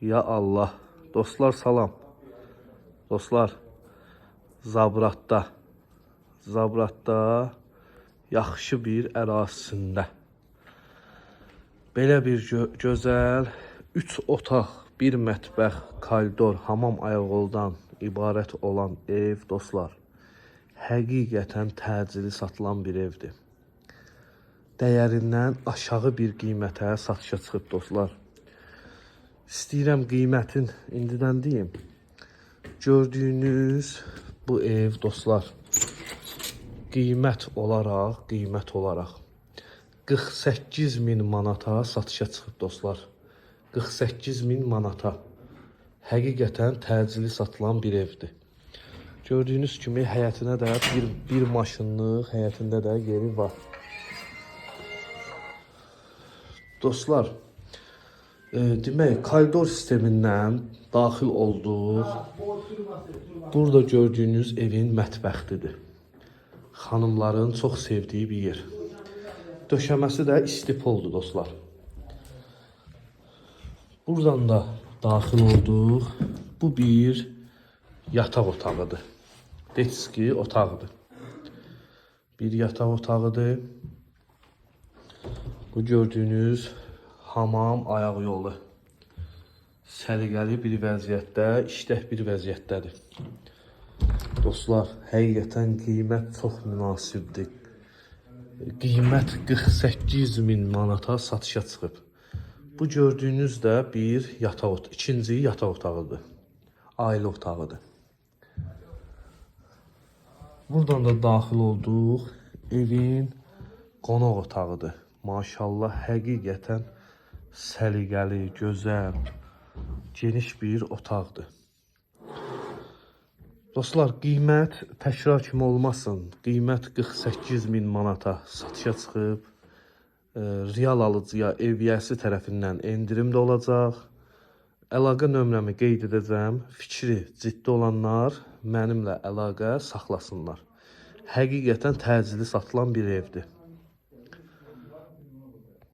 Ya Allah. Dostlar salam. Dostlar. Zabratda. Zabratda yaxşı bir ərazisində. Belə bir gö gözəl 3 otaq, bir mətbəx, koridor, hamam ayaqoldan ibarət olan ev dostlar. Həqiqətən təcili satılan bir evdir. Dəyərindən aşağı bir qiymətə satışa çıxıb dostlar. İstəyirəm qiymətin indidən deyim. Gördüyünüz bu ev dostlar qiymət olaraq, qiymət olaraq 48 min manata satışa çıxıb dostlar. 48 min manata. Həqiqətən təcili satılan bir evdir. Gördüyünüz kimi həyətinə də bir, bir maşınlıq həyətində də yeri var. Dostlar, e, demək koridor sistemindən daxil olduq. Burada gördüyünüz evin mətbəxtidir. Xanımların çox sevdiyi bir yer. Döşəməsi də istipoldur dostlar. Buradan da daxil olduq. Bu bir yataq otağıdır. Detski otağıdır. Bir yataq otağıdır. Bu gördüyünüz hamam ayaq yolu. Səliqəli bir vəziyyətdə, işlək bir vəziyyətdədir. Dostlar, həqiqətən qiymət çox münasibdir. Qiymət 48 min manata satışa çıxıb. Bu gördüyünüz də bir yataq otağı, ikinci yataq otağıdır. Ailə otağıdır. Buradan da daxil olduq. Evin qonaq otağıdır. Maşallah həqiqətən səliqəli, gözəl, geniş bir otaqdır. Dostlar, qiymət təkrar kimi olmasın. Qiymət 48 min manata satışa çıxıb. E, real alıcıya ev yiyəsi tərəfindən endirim də olacaq. Əlaqə nömrəmi qeyd edəcəm. Fikri ciddi olanlar mənimlə əlaqə saxlasınlar. Həqiqətən təcili satılan bir evdir.